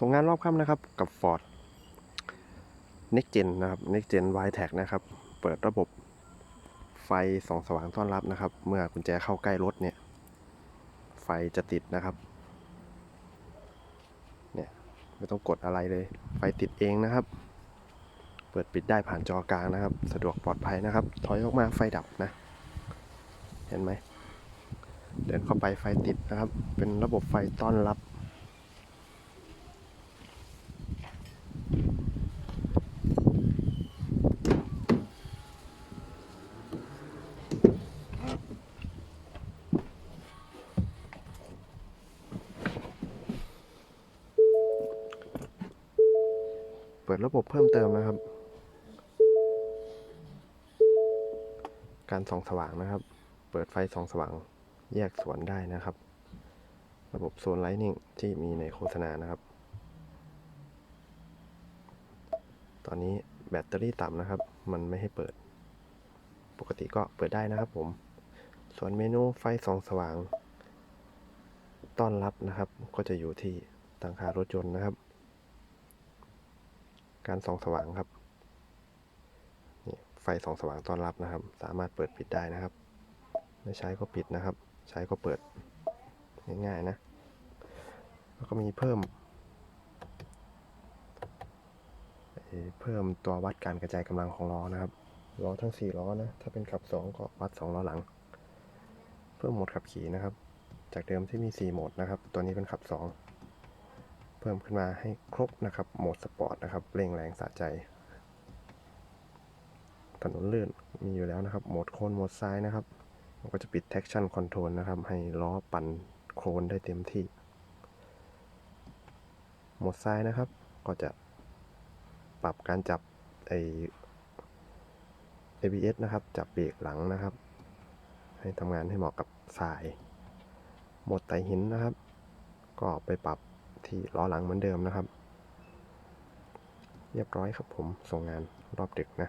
ส่งงานรอบค่ำนะครับ กับ Ford Next Gen นะครับ Next Gen Y Tag นะครับ เปิดระบบไฟส่องสว่างต้อนรับนะครับ เมื่อกุญแจเข้าใกล้รถเนี่ย ไฟจะติดนะครับ เนี่ย ไม่ต้องกดอะไรเลย ไฟติดเองนะครับ เปิดปิดได้ผ่านจอกลางนะครับ สะดวกปลอดภัยนะครับ ถอยออกมาไฟดับนะ เห็นไหม เดินเข้าไปไฟติดนะครับ เป็นระบบไฟต้อนรับ เปิดระบบเพิ่มเติมนะครับ การส่องสว่างนะครับ เปิดไฟส่องสว่างแยกส่วนได้นะครับ ระบบโซนไลท์นิ่งที่มีในโฆษณานะครับ ตอนนี้แบตเตอรี่ต่ำนะครับ มันไม่ให้เปิด ปกติก็เปิดได้นะครับผม ส่วนเมนูไฟส่องสว่าง ต้อนรับนะครับ ก็จะอยู่ที่ตั้งค่ารถยนต์นะครับ การส่องสว่างครับนี่ไฟส่องสว่างต้อนรับนะครับ สามารถเปิดปิดได้นะครับ ไม่ใช้ก็ปิดนะครับ ใช้ก็เปิดง่ายๆนะ แล้วก็มีเพิ่มเพิ่มตัววัดการกระจายกำลังของล้อนะครับล้อทั้ง 4 ล้อนะ ถ้าเป็นขับ 2 ก็วัด 2 ล้อหลัง เพิ่มโหมดขับขี่นะครับ จากเดิมที่มี 4 โหมดนะครับ ตัวนี้เป็นขับ 2 พิ่มขึ้นมาให้ครบนะครับ โหมดสปอร์ตนะครับเร่งแรงสะใจ ถนนลื่นมีอยู่แล้วนะครับ โหมดโคนโหมดซ้ายนะครับมันก็จะปิด traction control นะครับ ให้ล้อปั่นโคลนได้เต็มที่ โหมดซ้ายนะครับ ก็จะปรับการจับไอ ABS นะครับ จับเบรกหลังนะครับ ให้ทำงานให้เหมาะกับสาย โหมดไต่หินนะครับ ก็ไปปรับ ที่ล้อหลังเหมือนเดิมนะครับ เรียบร้อยครับผมส่งงานรอบดึกนะ